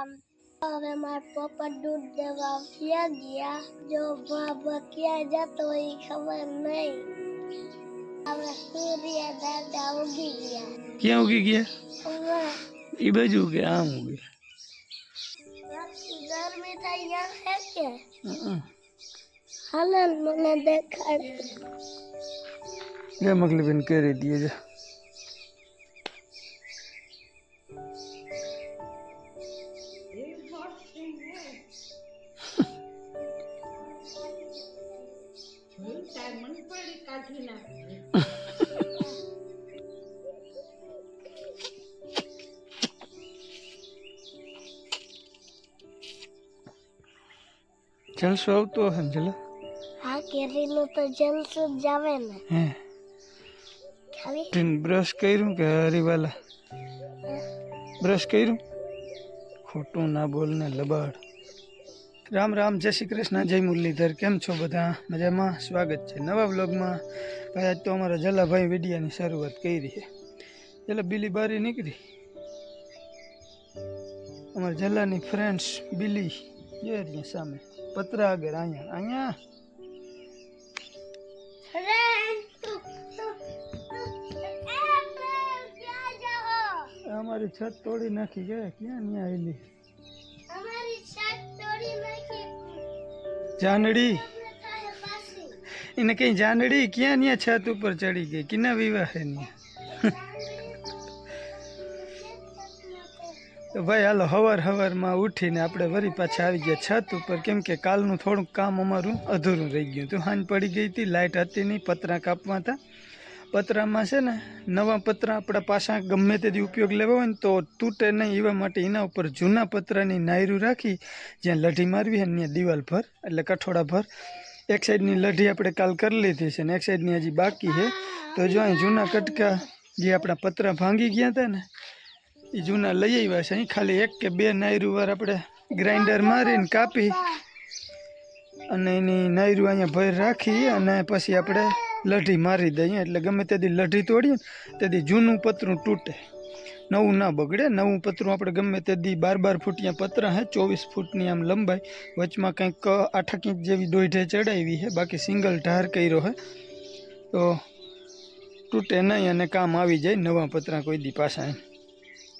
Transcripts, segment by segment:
રામ હવે મારા પપ્પા દૂધ દેવા ક્યાં ગયા જો બાબા ક્યાં જતો હોય ઈ ખબર નહીં હવે સૂર્ય દાદા ઉગી ગયા ક્યાં ઉગી ગયા હવે એ બાજુ ઉગે આમ ઉગે રાતની ગરમી થઈ ગયા છે કે હં. હાલે ને મને દેખાડે લે મગલીબેન કરી દઈએ જલસો આવતો હશે જલા હા કેરીનો તો જલસો જ આવે ને. હે. ખાલી? બ્રશ કર્યું કે હરીવાલા? બ્રશ કર્યું? ખોટું ના બોલ ને લબાડ. રામ રામ જય શ્રી કૃષ્ણ જય મુરલીધર. કેમ છો બધા? મજામાં? સ્વાગત છે નવા બ્લોગમાં ભાઈ આજ તો અમારા જલાભાઈ વિડિયાની શરૂઆત કરી છે. એટલે બિલી બારી નીકળી. અમારા જલાની ફ્રેન્ડ્સ બિલી જોઈ સામે. પતરા આગળ અહીંયા અહીંયા. અમારી છત તોડી નાખી ગયા ક્યાં ન્યા આવેલી જાનડી. એને કઈ જાનડી? ક્યાં ત્યાં છત ઉપર ચડી ગઈ? કિના વિવાહ હે ભાઈ હાલો, હવાર હવારમાં ઉઠીને આપણે વરી પાછા આવી ગયા છત ઉપર. કેમ કે કાલનું થોડુંક કામ અમારું અધૂરું રહી ગયું હતું. હાંજ પડી ગઈ હતી લાઇટ હતી નહીં, પતરા કાપવા હતા. પતરામાં છે ને, નવા પતરા આપણા પાછા ગમે તેથી ઉપયોગ લેવા હોય ને તો તૂટે નહીં. એવા માટે એના ઉપર જૂના પતરાની નાયરું રાખી, જ્યાં લઢી મારવી હોય ત્યાં દિવાલ ભર, એટલે કઠોળા ભર. એક સાઈડની લઢી આપણે કાલ કરી લીધી છે ને, એક સાઈડની હજી બાકી છે. તો જો અહીં જૂના કટકા જે આપણા પતરા ભાંગી ગયા હતા ને એ જૂના લઈ આવ્યા છે. અહીં ખાલી એક કે બે નાયરું વાર આપણે ગ્રાઇન્ડર મારીને કાપી અને એની નાયરું અહીંયા ભર રાખી અને પછી આપણે લઢી મારી દઈએ. એટલે ગમે તેથી લઢી તોડીએ ને તેથી જૂનું પતરું તૂટે. નવું ના બગડે. નવું પતરું આપણે ગમે તેથી બાર બાર ફૂટિયા પતરા હે, ચોવીસ ફૂટની આમ લંબાઈ. વચમાં કંઈક આઠક ઇંચ જેવી દોઢે ચડાવી છે બાકી સિંગલ ઢાર કર્યો હે. તો તૂટે નહીં અને કામ આવી જાય નવા પતરા કોઈ દી પાછા.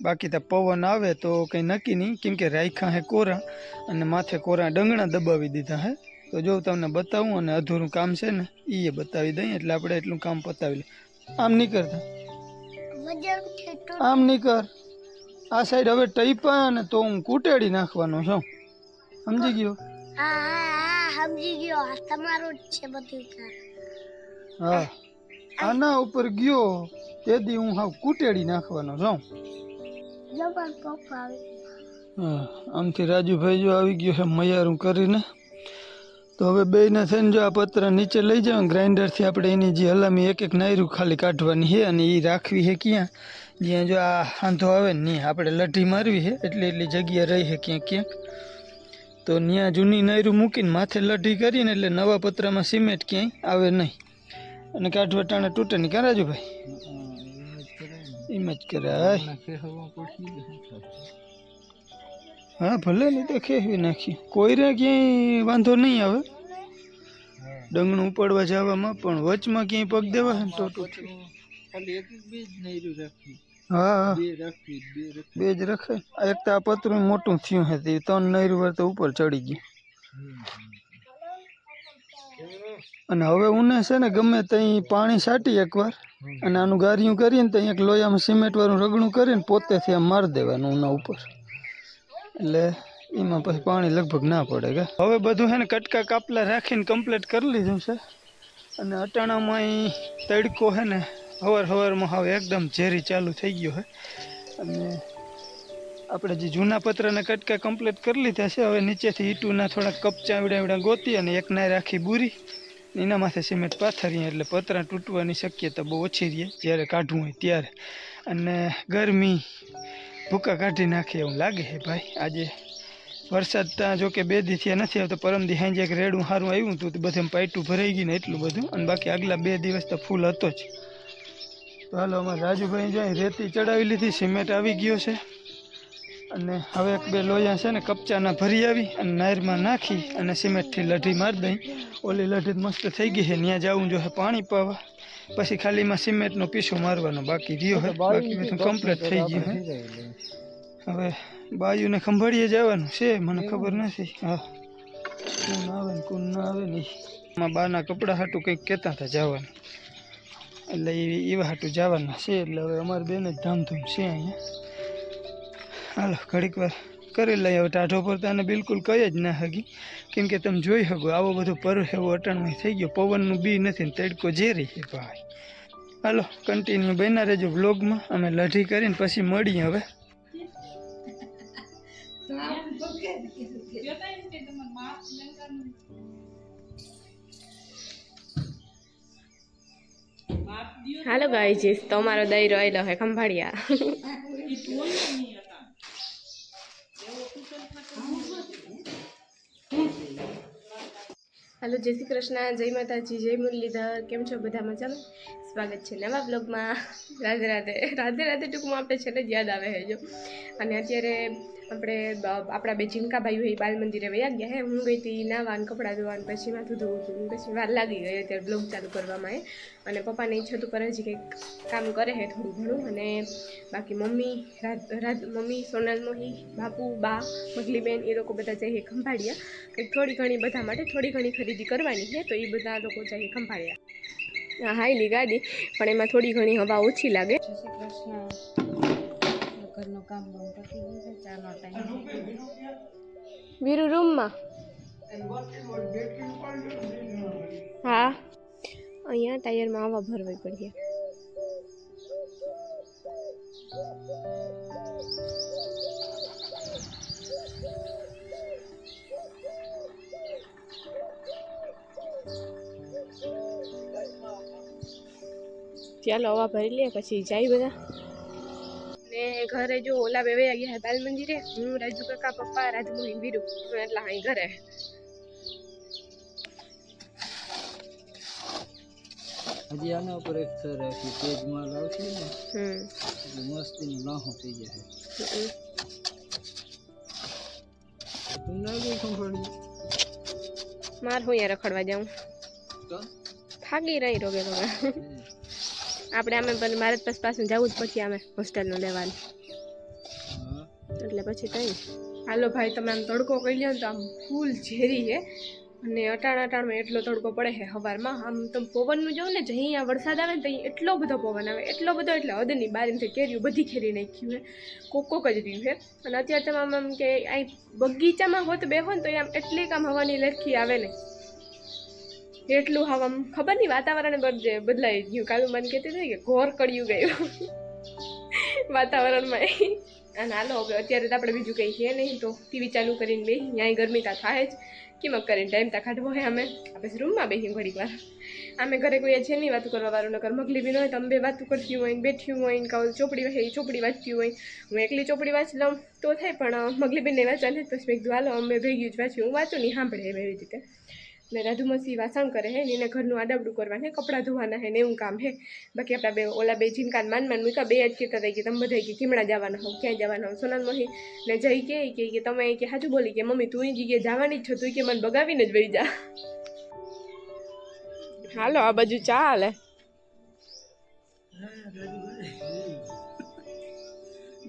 બાકી તો પવન આવે તો કંઈ નક્કી નહીં. કેમ કે રાખ્યા હે કોરા અને માથે કોરા ડંગણા દબાવી દીધા હે. તો જો તમને બતાવું અને અધૂરું કામ છે ને એ બતાવી દઈએ. એટલે આપણે એટલું કામ પતાવી લઈએ. આમ નહીં કરતા. આમ નહીં કર. આ સાઈડ હવે ટઈપા ને તો હું કૂટેડી નાખવાનો છું. સમજી ગયો? સમજી ગયો. તમારું જ છે બધું હા. આના ઉપર ગયો તેથી હું હાવ કૂટેડી નાખવાનો છું. જો પણ પપ્પા હા, આમથી રાજુભાઈ જો આવી ગયો છે મયારું કરીને, તો હવે બેયને થઈને જો આ પત્ર નીચે લઈ જાવ ગ્રાઇન્ડરથી આપણે એની જે હલામી એક એક નાયરું ખાલી કાઢવાની છે અને એ રાખવી છે ક્યાં? જ્યાં જો આ હાંધો આવે ને આપણે લઢી મારવી છે, એટલી એટલી જગ્યા રહી છે ક્યાંક ક્યાંક. તો ત્યાં જૂની નાયરું મૂકીને માથે લઢી કરીને એટલે નવા પતરામાં સિમેન્ટ ક્યાંય આવે નહીં. અને કાઢવા ટાણે તૂટે નહીં, ક્યાં રાજુભાઈ? એમ જ કરાય હા ભલે નહીં તો ખેવી નાખી કોઈને ક્યાંય વાંધો નહીં આવે ડંગણું ઉપાડવા જવામાં પણ વચમાં ક્યાંય પગ દેવા છે ને તો તૂટે હા હા. બે જ રખાય. આ એક તો આ પતરું મોટું થયું છે તે ત્રણ નૈરું વાર તો ઉપર ચડી ગયું. અને હવે ઉને છે ને ગમે ત્યાં પાણી છાંટી એકવાર અને આનું ગારિયું કરીને ત્યાં એક લોયામાં સિમેન્ટ વાળું રગડું કરીને પોતેથી આમ મારી દેવાનું ઉના ઉપર. એટલે એમાં પછી પાણી લગભગ ના પડે કે. હવે બધું છે ને કટકા કાપલા રાખીને કમ્પ્લીટ કરી લીધું છે. અને અટાણામાં તડકો છે ને હવાર હવારમાં હવે એકદમ ઝેરી ચાલુ થઈ ગયો છે. અને આપણે જે જૂના પત્રના કટકા કમ્પ્લીટ કરી લીધા છે, હવે નીચેથી ઈટુના થોડા કપ ચાવડા એવડા ગોતી અને એક નાય રાખી બુરી. એના માથે સિમેન્ટ પાથરીએ એટલે પતરા તૂટવાની શક્યતા બહુ ઓછી રહે, જ્યારે કાઢવું હોય ત્યારે. અને ગરમી ભૂકા કાઢી નાખે એવું લાગે છે ભાઈ. આજે વરસાદ ત્યાં જો કે બે દી થયા નથી આવતો પરમદી સાંજે એક રેડું સારું આવ્યું હતું, તો બધે પાઇટું ભરાઈ ગયું ને એટલું બધું. અને બાકી આગલા બે દિવસ તો ફૂલ હતો જ. તો હાલો અમારે રાજુભાઈ જાય રેતી ચડાવી લીધી, સિમેન્ટ આવી ગયો છે. અને હવે એક બે લોયા છે ને કપચાના ભરી આવી અને નાયરમાં નાખી અને સિમેન્ટથી લઢી મારી દઈ. ઓલી લઢી મસ્ત થઈ ગઈ છે. ત્યાં જવું જો પાણી પાવા. પછી ખાલી એમાં સિમેન્ટનો પીસો મારવાનો બાકી રહ્યો છે બાકી બધું કમ્પ્લીટ થઈ ગયું છે હવે બાયુને ખંભાળીએ જવાનું છે. મને ખબર નથી. હા. કોણ આવે ને કોણ ના આવે નહીં એમાં બાના કપડાં હાટું કંઈક કહેતા હતા જવાનું. એટલે એવા હાટું જવાના છે. એટલે હવે અમારે બેન જ ધામધૂમ છે અહીંયા. હાલો ઘડીક વાર કરી લઈએ. હવે ટાઢો પર તને બિલકુલ કહી જ ના હગી. કેમ કે તમે જોઈ શકો આવો બધો પર એવો અટાણમાં થઈ ગયો. પવનનું બી નથી ને તડકો ઝેરી છે ભાઈ. હાલો કન્ટિન્યુ બન્યા રહેજો વ્લોગમાં. અમે લઢી કરીને પછી મળીએ હવે. હાલો ગાઈ જીસ તમારો દઈ રહેલો હે ખંભાળિયા. હાલો, જય શ્રી કૃષ્ણ, જય માતાજી, જય મુરલીધર, કેમ છો બધા મજામાં? સ્વાગત છે નવા બ્લોગમાં રાધે રાધે રાધે રાધે ટૂંકમાં આપણે છે ને યાદ આવે છે, જો. અને અત્યારે આપણે આપણા બે ભાઈઓ એ બાલ મંદિરે વયા ગયા હે. હું ગઈ હતી નાવાન કપડાં ધોવાનું, પછી માથું ધોવું હતું. પછી વાર લાગી ગઈ અત્યારે બ્લોગ ચાલુ કરવામાં એ અને પપ્પાને છત ઉપર હજી કંઈક કામ કરે છે થોડું ઘણું. અને બાકી મમ્મી રાત રાત મમ્મી, સોનલ, મોહી, બાપુ, બા મગલીબેન એ લોકો બધા જઈએ ખંભાળિયા. કંઈક થોડી ઘણી બધા માટે થોડી ઘણી ખરીદી કરવાની છે તો એ બધા લોકો જઈએ ખંભાળિયા. હાઈલી ગાડી પણ એમાં થોડી ઘણી હવા ઓછી લાગે. જય શ્રી કૃષ્ણ. ઘરનું કામ બામ પતી ગયું છે ચાનો ટાઈમ વીરુ રૂમમાં? હા. અહીંયા ટાયરમાં આવા ભરવી પડ્યા. ચાલો હવા ભરી લે પછી જાય બધા. ને ઘરે જો ઓલા બે વયા ગયા બાલ મંદિરે હું રાજુ કાકા પપ્પા રાજુ મોહિન વીરુ એટલા અહીં ઘરે. હજી આના ઉપર એક સર રાખી તેજ માલ આવશે ને એટલે મસ્તી લાહો થઈ જશે હમ. તમને લાગે ખંભળી માર હું અહીંયા રખડવા જાઉં. થાકી રહી રોગે રોગે. આપણે આમે મારે પાસ પાછું જવું જ પછી અમે હોસ્ટેલનું લેવાનું. એટલે પછી કઈ હાલો ભાઈ, તમે આમ તડકો કહી લ્યો ને તો આમ ફૂલ ઝેરી છે. અને અટાણ અટાણમાં એટલો તડકો પડે છે સવારમાં આમ તમે પવનનું જોઉં ને જઈ અહીંયા વરસાદ આવે ને, ત્યાં એટલો બધો પવન આવે. એટલો બધો એટલે હદની બારીમાંથી કેર્યું બધી ખેરી નાખ્યું છે. કોક કોક જ રહ્યું છે. અને અત્યારે તમે આમ આમ કે અહીં બગીચામાં હોત બેહો ને, તો આમ એટલી કામ હવાની લરખી આવે ને. એટલું હવા આમ ખબર નહીં, વાતાવરણ બદલે, બદલાઈ ગયું. કાલુ મને કહેતી હતી કે ઘોર કળિયું ગયું. વાતાવરણમાં. અને હાલો, હવે અત્યારે તો આપણે બીજું કંઈ છે નહીં, તો ટીવી ચાલુ કરીને બે ત્યાં ગરમી તા થાય જ. કેમક કરીને ટાઈમ તા કાઢવો હોય અમે? આપણે રૂમમાં બેસીએ ઘડીક વાર. અમે ઘરે કોઈ છે નહીં વાતું કરવા વાળું, નકર મગલી બી ન હોય તો અમે બે વાતું કરતી હોય ને બેઠી હોય ને કહું ચોપડી હોય ચોપડી વાંચતી હોય. હું એકલી ચોપડી વાંચી લઉં, તો થાય, પણ મગલી બેનને વાંચવા નથી પછી મેં કીધું, હાલો, અમે ભેગ્યું જ વાંચ્યું હું વાંચું નહીં, સાંભળે એવી રીતે. ને રાધુમસી વાસણ કરે હે ને એને ઘરનું આડાબડું કરવાનું હે કપડાં ધોવાના હે ને એવું કામ હે. બાકી આપણા બે ઓલા બે જીનકાન માન માન મૂકા બે જ કહેતા હતા કે તમે બધા કે કીમડા જવાના હો ક્યાં જવાના હો સોનલ મોહી ને જઈ કે કે કે તમે કે સાચું બોલી કે મમ્મી તું એ જગ્યાએ જવાની જ છો તું કે મને બગાવીને જ વહી જા. હાલો આ બાજુ ચાલે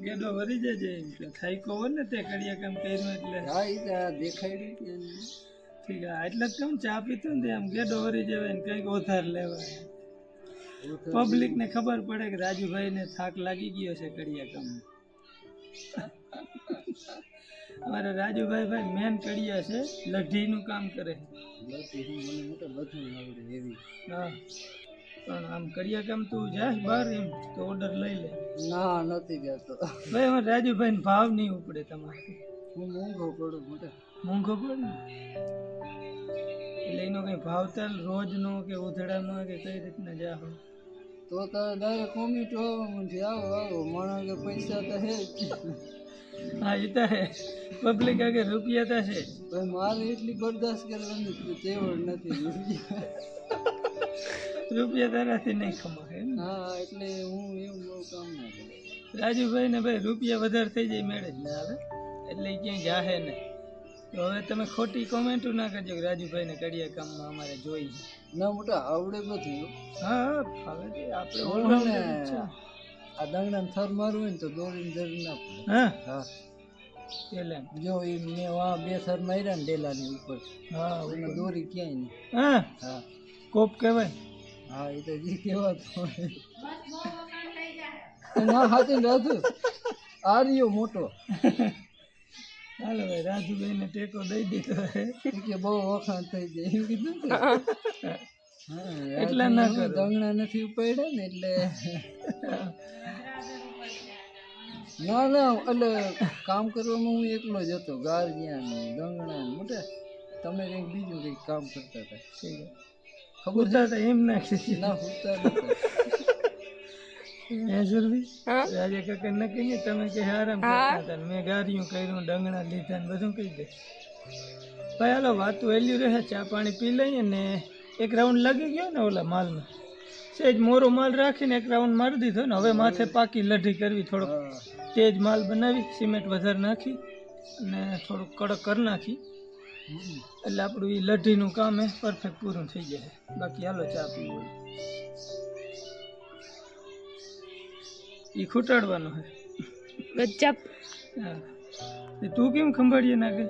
ગેડો વરી જજે. એમ કે થાયકો હોય ને તે કડિયા કામ કર્યું એટલે. હા એ તો ઠીક એટલે જ કેમ ચા પીતો ને એમ આમ ગેડો વરી જવાય ને કંઈક ઓથાર લેવાય. પબ્લિક ને ખબર પડે કે રાજુભાઈ ને થાક લાગી ગયો છે કડિયા કામ અમારા રાજુભાઈ ભાઈ મેન કડિયા છે લઢીનું કામ કરે. હું પણ આમ કડિયા કામ તું જાય બહાર એમ તો ઓર્ડર લઈ લે. ના નથી જતો. ભાઈ અમારે રાજુભાઈ ભાવ નહીં ઉપડે તમારે. હું મોંઘો પડું મોટા. મોંઘો પડે એનો કઈ ભાવતાલ રોજનો કે ઉધડામાં કે કઈ રીતના જાહો? તો તો ડાયરેક્ટ કોમેન્ટ હોવા માંડી આવો આવો માણસ કે પૈસા તો હે હા એ તો હે. પબ્લિક આગળ રૂપિયા તો છે. ભાઈ મારે એટલી બરદાસ્ત કરવાની તેવડ નથી રૂપિયા. તારાથી નહીં કમાય હા એટલે હું એવું બહુ કામ ના કરું. રાજુભાઈ ને ભાઈ રૂપિયા વધારે થઈ જાય મેળે જ ના આવે. એટલે ક્યાંય જાહે નહીં. તો હવે તમે ખોટી કોમેન્ટો ના કરજો કે રાજુભાઈને કડિયા કામમાં અમારે જોઈ. ના મોટા આવડે નથી હા હા ફાવે છે. આપણે ઓહો all-rounder ને. જ છે. આ દાંગડા થર મારવું હોય ને તો દોરીને જરૂર ના પડે હા? હા. એટલે? જો એ મેં વા બે થર માર્યા ને ડેલાની ઉપર. હા એને દોરી ક્યાંય નહીં. હા? હા. કોપ કહેવાય? હા એ તો જી કહેવાતું. ના હાથી રાજુ આર્યો મોટો. હાલો ભાઈ રાજુભાઈને ટેકો દઈ દીધો કે બહુ વખાણ થઈ જાય એમ કીધું ને. એટલા ના કરો. દાંગડા નથી ઉપાડ્યા ને એટલે ના ના એટલે કામ કરવામાં હું એકલો જ હતો. ગાર્જિયા ને દંગણા ને મોટા. તમે કંઈક બીજું કંઈક કામ કરતા હતા. ખબર એમ નાખી ના રાજે કાકા નક્કી નહીં તમે કે આરામ કરતા મેં ગારિયું કર્યું ડંગણા લીધા ને બધું કહી દે. ભાઈ હાલો વાતું હેલ્યું રહે ચા પાણી પી લઈએ ને એક રાઉન્ડ લાગી ગયો ને ઓલા માલમાં સેજ મોરો માલ રાખીને એક રાઉન્ડ મારી દીધો ને હવે માથે પાકી લઢી કરવી થોડોક. તેજ માલ બનાવી સિમેન્ટ વધારે નાખી અને થોડુંક કડક કરી નાખી. એટલે આપણું એ લઢીનું કામ એ પરફેક્ટ પૂરું થઈ જાય. બાકી હાલો ચા પીવું એ ખૂટાડવાનું હે ગજબ હા તે તું કેમ ખંભાળીએ નાખે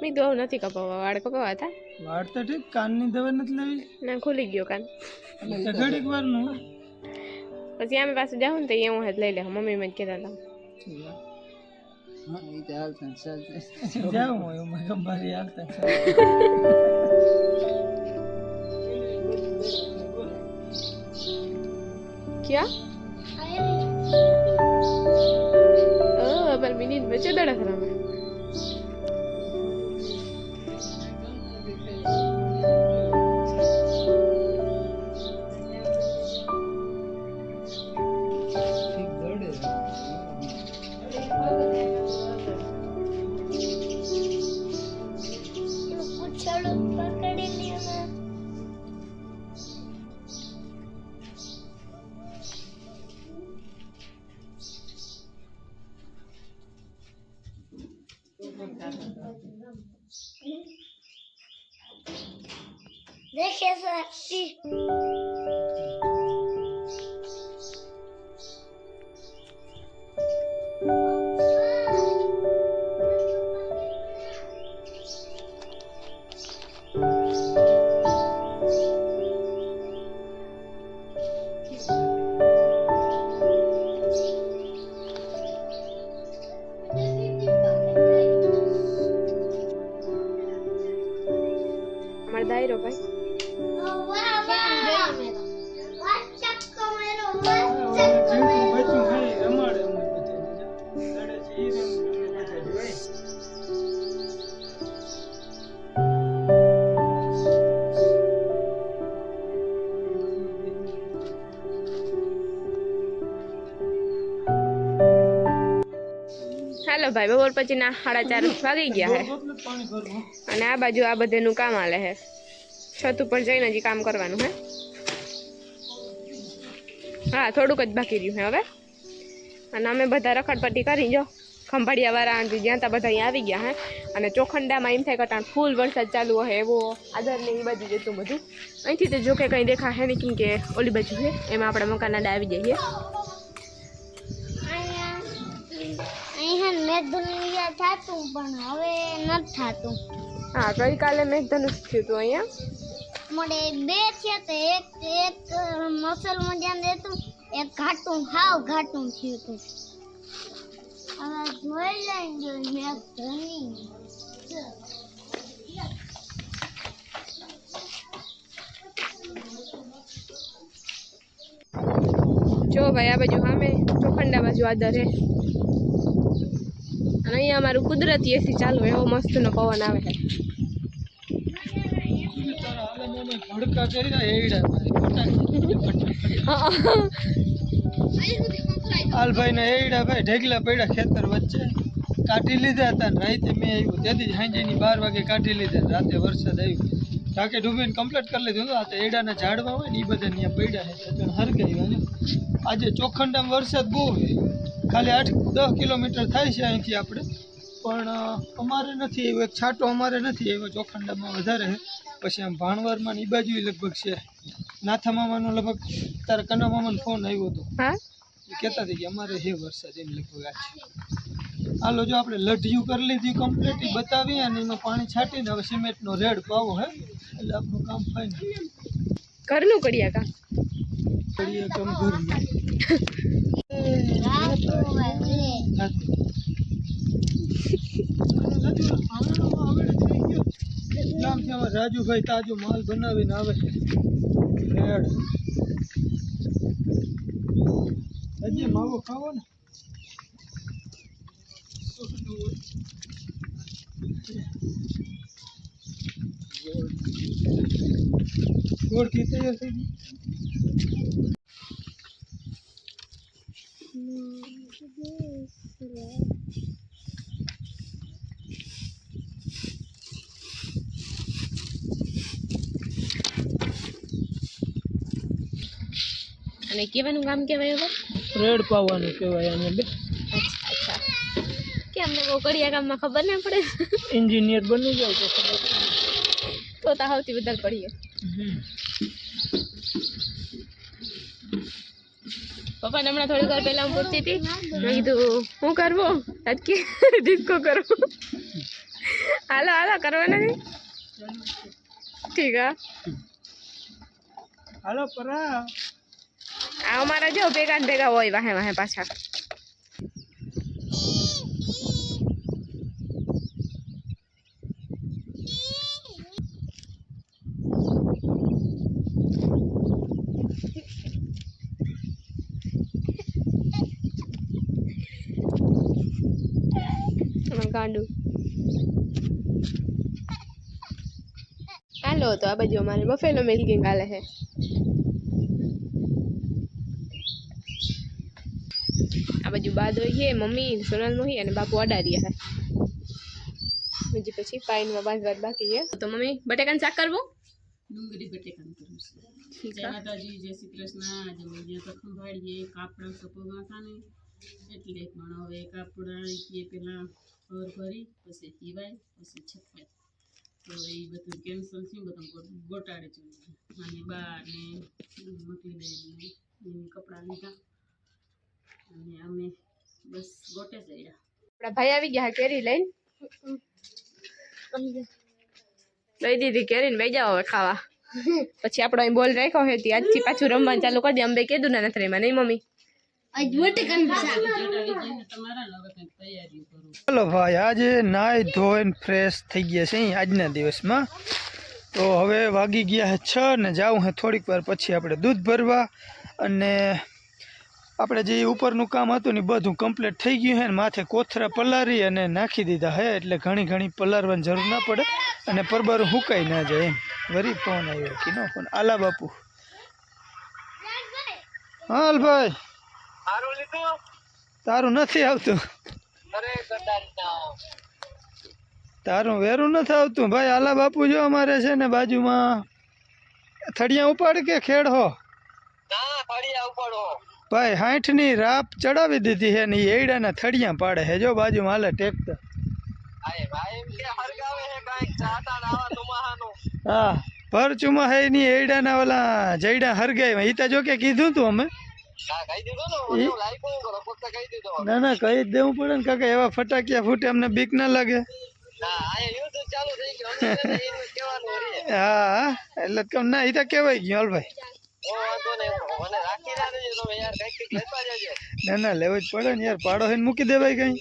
મેં તો નથી કપાવવા વાળ કપાવા હતા વાળ તો ઠીક કાનની દવા નથી લાવી ના ખુલી ગયો કાન તો ઘડીક વારનું હે. પછી અમે પાછું જાઉં ને તો એ હું જ લઈ લે મમ્મી મને કહેતા હતા ઠીક હે. હા એ તો હાલતા ને ચાલતા જાઉં હું એમાં ખંભાળી હાલતા ચાલે. féminine, mais j'ai de la femme. Okay. હાલો ભાઈ બપોર પછી ના સાડા ચાર વાગી ગયા હે. અને આ બાજુ આ બધેનું કામ આલે હે. છત ઉપર જઈને હજી કામ કરવાનું હે. હા, થોડુંક જ બાકી રહ્યું હે હવે. અને અમે બધા રખડપટ્ટી કરી જો. ખંભાળિયાવાળા જ્યાં ત્યાં બધા અહીંયા આવી ગયા હે. અને ચોખંડામાં એમ થાય કે ફૂલ વરસાદ ચાલુ હોય એવો આદર ને એ બાજુ જતું બધું. અહીંથી તો જો કે કંઈ દેખા હે નહીં કેમ કે ઓલી બાજુ છે એમાં આપણે આડા આવી જઈએ અહીંયા મેઘધનુષ થતું પણ હવે નથી થતું. હા ગઈકાલે મેઘધનુષ થયું હતું અહીંયા? મોડે બે છે તો એક એક મસલમાં ધ્યાન દેતું એક ઘાટું હાવ ઘાટું થયું હતું હવે જોઈ લઈને મેઘધની જો ભાઈ આ બાજુ સામે ચોખંડા બાજુ આદર હે. અહીંયા અમારું કુદરતી એસી ચાલુ એવો મસ્તનો પવન આવે. હાલભાઈ ને એડા ભાઈ પડ્યા ખેતર વચ્ચે. કાઢી લીધા હતા ને રાતે મેં આવ્યું. તેથી જ બાર વાગે કાઢી લીધા. રાતે વરસાદ આવ્યો. ટાંકે ડૂબીને કમ્પ્લીટ કરી લીધું હતું. આ એડાના ઝાડવા હોય ને એ બધા ત્યાં પડ્યા છે. તો હરગાવ્યા ને આજે ચોખંડામાં વરસાદ બહુ ખાલી આઠ દસ કિલોમીટર થાય છે અહીંથી આપણે. પણ અમારે નથી આવ્યો. એક છાંટો અમારે નથી આવ્યો ચોખંડામાં વધારે. છે પછી આમ ભાણવારમાં ની બાજુ લગભગ છે. નાથા મામાનો લગભગ તારા કના મામાનો ફોન આવ્યો હતો. કહેતા હતા કે અમારે હે વરસાદ એમ લગભગ આ છે. હાલો જો આપણે લઢિયું કરી લીધી કમ્પ્લીટ બતાવી અને એમાં પાણી છાંટીને હવે સિમેન્ટનો રેડ પાવો હે? એટલે આપણું કામ ફાઈન ઘરનું કડિયા કામ? કરીએ કામ ઘરનું. રાજુભાઈ તાજો માલ બનાવીને આવે. છે રેડ. હજી માવો ખાવો ને? ગોળ કી તૈયાર થઈ ગઈ અને કેવાનું કામ કહેવાય હવે? રેડ પાવાનું કહેવાય આને બે. અચ્છા કે અમને બહુ કડિયા કામમાં ખબર ના પડે. એન્જિનિયર બની જાવ તો ખબર તો તો સૌથી વધારે પડીએ પપ્પાને હમણાં થોડીક વાર પહેલા હું પૂછતી હતી. મેં કીધું હું કરવું? રાજકી ડિસ્કો કરવો? હાલો હાલો કરવાના નહીં ઠીક હા. હાલો પરા. અમારા જો ભેગા ભેગા હોય વાહે વાહે પાછા. ગાંડું. હાલો, તો આ બાજુ અમારે બફેલો મિલ્કિંગ હાલે છે આ બાજુ બા દોઈ છે મમ્મી સોનલ મોહી અને બાપુ અડારિયા હે બીજી પછી પાઈનમાં બાજ બાદ બાકી છે. તો મમ્મી બટેકાનું શાક કરવું? ડુંગળી બટેકાનું કરવું છે. ઠીક જય છે માતાજી જય શ્રી કૃષ્ણ. આજે મળીએ તો ખંભાળીએ કાપડા સપોમાં થાને એટલે પણ હવે કાપડા કે પેલા ફર ભરી પછી સીવાય પછી છપાય તો એ બધું કેન્સલ થયું બધું ગો- ગોટાળે ચડ્યું અને બા ને મકલી બેન એને કપડાં લીધા. અને અમે બસ ગોટે જયા આપણા ભાઈ આવી ગયા કેરી લઈને. લઈ દીધી કેરીને બેસી જાઓ હવે ખાવા. પછી આપણો અહીં બોલ રાખ્યો હે તે આજથી પાછું રમવાનું ચાલુ કરી દે. અંબે કીધું ને નથી રહીમાં નહીં મમ્મી? ચલો ભાઈ આજે નાય ધોઈને ફ્રેશ થઈ ગયા છે અહીં આજના દિવસમાં. તો હવે વાગી ગયા છે છ ને જાઉં હે થોડીક વાર પછી આપણે દૂધ ભરવા. અને આપણે જે ઉપરનું કામ હતું ને બધું કમ્પ્લીટ થઈ ગયું છે ને માથે કોથરા પલારી અને નાખી દીધા હે એટલે ઘણી ઘણી પલારવાની જરૂર ના પડે અને પરબારું હુકાઈ ના જાય એમ. વરી ફોન આવ્યો કે નો ફોન આલા બાપુ. હાલ ભાઈ તારું નથી આવતું. તારું વેરું નથી આવતું. ભાઈ આલા બાપુ જો અમારે છે ને બાજુમાં. થળિયા ઉપાડ કે ખેડ હો? ભાઈ હાઠની રાપ ચડાવી દીધી છે ને એ એડાના થડિયા પાડે છે. જો બાજુમાં હાલે ટેક્ટર. હા ભર ચુમા હે ની એડાના ઓલા જૈડા હરગાય ઈ તો જો કે કીધું તું અમે. ના ના કહી દેવું પડે ને કાકા એવા ફટાકિયા ફૂટે અમને બીક ના લાગે. હા એટલે ના એ તો કહેવાય ગયું હાલ ભાઈ. ના ના લેવું જ પડે ને યાર. પાડો હેને મૂકી દેવાય કઈ.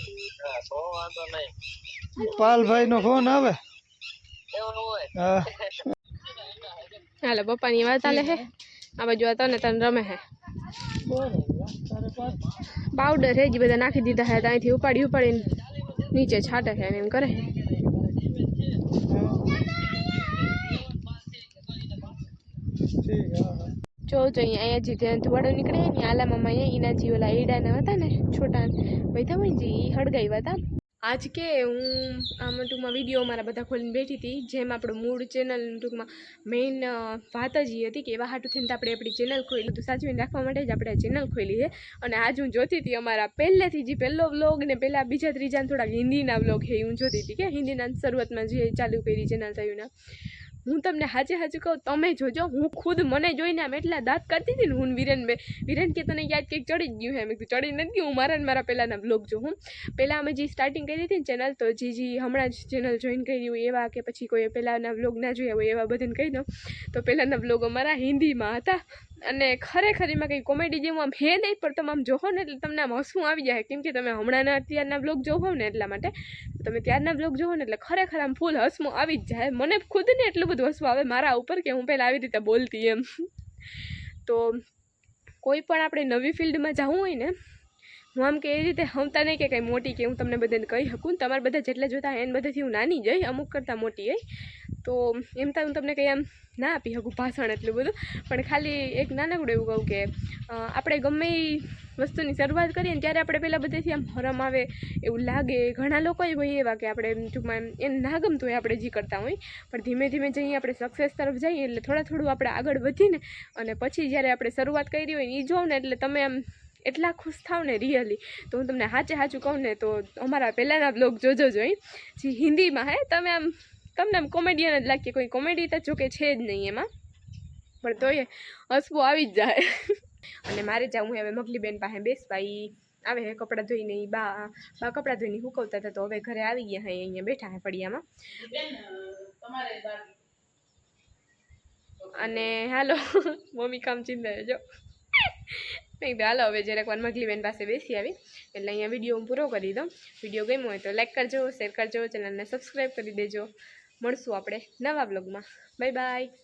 પાલભાઈ નો ફોન આવે. હા. હાલો પપ્પાની વાત હાલે છે આ બાજુ આ તને તને રમે છે પાવડર છે જ બધા નાખી દીધા છે તો અહીંથી ઉપાડી ઉપાડીને નીચે છાંટે છે અને એમ કરે છે ઠીક હા. જો જો અહીંયા અહીંયા જે ત્યાં ધુવાડો નીકળે ને આલા મામા અહીંયા એના જે ઓલા એડાના હતા ને છોટા વૈધા હોય જે એ હળગાવ્યા હતા. આજ કે હું આમ ટૂંકમાં વીડિયો મારા બધા ખોલીને બેઠી હતી, જેમ આપણું મૂળ ચેનલ ટૂંકમાં મેઇન વાત જ હતી કે એવા હાટું થઈને આપણે આપણી ચેનલ ખોલી તો સાચવીને રાખવા માટે જ આપણે ચેનલ ખોલી છે. અને આજ હું જોતી હતી અમારા પહેલેથી જે પહેલો વ્લોગ ને પહેલાં બીજા ત્રીજા ને થોડાક હિન્દીના વ્લોગ એ હું જોતી હતી કે હિન્દીના શરૂઆતમાં જે ચાલુ કરી ચેનલ થયું ને. હું તમને હાજે હાચું કહું, તમે જોજો, હું ખુદ મને જોઈને આમ એટલા દાંત કરતી હતી ને હું વિરેન બે. વિરેન કે તને યાદ કંઈક ચડી જ ગયું હે? મેં કીધું, ચડી નથી હું મારા મારા પહેલાંના બ્લોગ જો હું. પહેલાં અમે જે સ્ટાર્ટિંગ કરી હતી ને ચેનલ તો જે જે હમણાં જ ચેનલ જોઈન કરી હોય એવા કે પછી કોઈ પહેલાંના બ્લોગ ના જોયા હોય એવા બધાને કહી દઉં. તો પહેલાંના વ્લોગ અમારા હિન્દીમાં હતા. અને ખરેખર એમાં કંઈ કોમેડી જેવું આમ હે નહીં, પણ તમે આમ જોવો ને એટલે તમને આમ હસવું આવી જાય. કેમ કે તમે હમણાંના અત્યારના બ્લોગ જોવો ને એટલા માટે તમે ત્યારના બ્લોગ જોવો ને એટલે ખરેખર આમ ફૂલ હસવું આવી જ જાય. મને ખુદને એટલું બધું હસવું આવે મારા ઉપર કે હું પહેલાં આવી રીતે બોલતી એમ. તો કોઈ પણ આપણે નવી ફિલ્ડમાં જવું હોય ને, હું આમ કે એ રીતે હમતા નહીં કે કંઈ મોટી કે હું તમને બધાને કહી શકું તમારે બધા જેટલા જોતા એને બધાથી હું નાની જઈ અમુક કરતાં મોટી હોય. તો એમ તો હું તમને કંઈ આમ ના આપી શકું ભાષણ એટલું બધું. પણ ખાલી એક નાનકડું એવું કહું કે આપણે ગમે એ વસ્તુની શરૂઆત કરીએ ને ત્યારે આપણે પહેલાં બધેથી આમ હરમ આવે, એવું લાગે. ઘણા લોકો હોય એવા કે આપણે ટૂંકમાં એમ ના ગમતું હોય આપણે જે કરતા હોય. પણ ધીમે ધીમે જઈએ આપણે સક્સેસ તરફ જઈએ એટલે થોડા થોડું આપણે આગળ વધીને અને પછી જ્યારે આપણે શરૂઆત કરી હોય ને એ જોઉં ને એટલે તમે આમ એટલા ખુશ થાવ ને રિયલી તો હું તમને સાચે સાચું કહું ને તો અમારા પહેલાંના બ્લોગ જોજો જોઈ જે હિન્દીમાં હે, તમે આમ તમને આમ કોમેડિયન જ લાગીએ કોઈ કોમેડી તો જોકે છે જ નહીં એમાં. પણ તોય હસવું આવી જ જાય. અને મારે જાઉં હવે મગલી બેન પાસે બેસવા ઈ આવે હે કપડાં ધોઈને એ બા બા કપડાં ધોઈને હુકવતા હતા તો હવે ઘરે આવી ગયા હે અહીંયા બેઠા હે ફળિયામાં. અને હાલો મમ્મી કામ ચિંતા જો. મેં કીધું હાલો હવે જરાક વાર મગલી બેન પાસે બેસી આવી. એટલે અહીંયા વીડિયો હું પૂરો કરી દઉં. વીડિયો ગમ્યો હોય તો લાઈક કરજો શેર કરજો ચેનલને સબસ્ક્રાઈબ કરી દેજો. મળશું આપણે નવા બ્લોગમાં બાય બાય.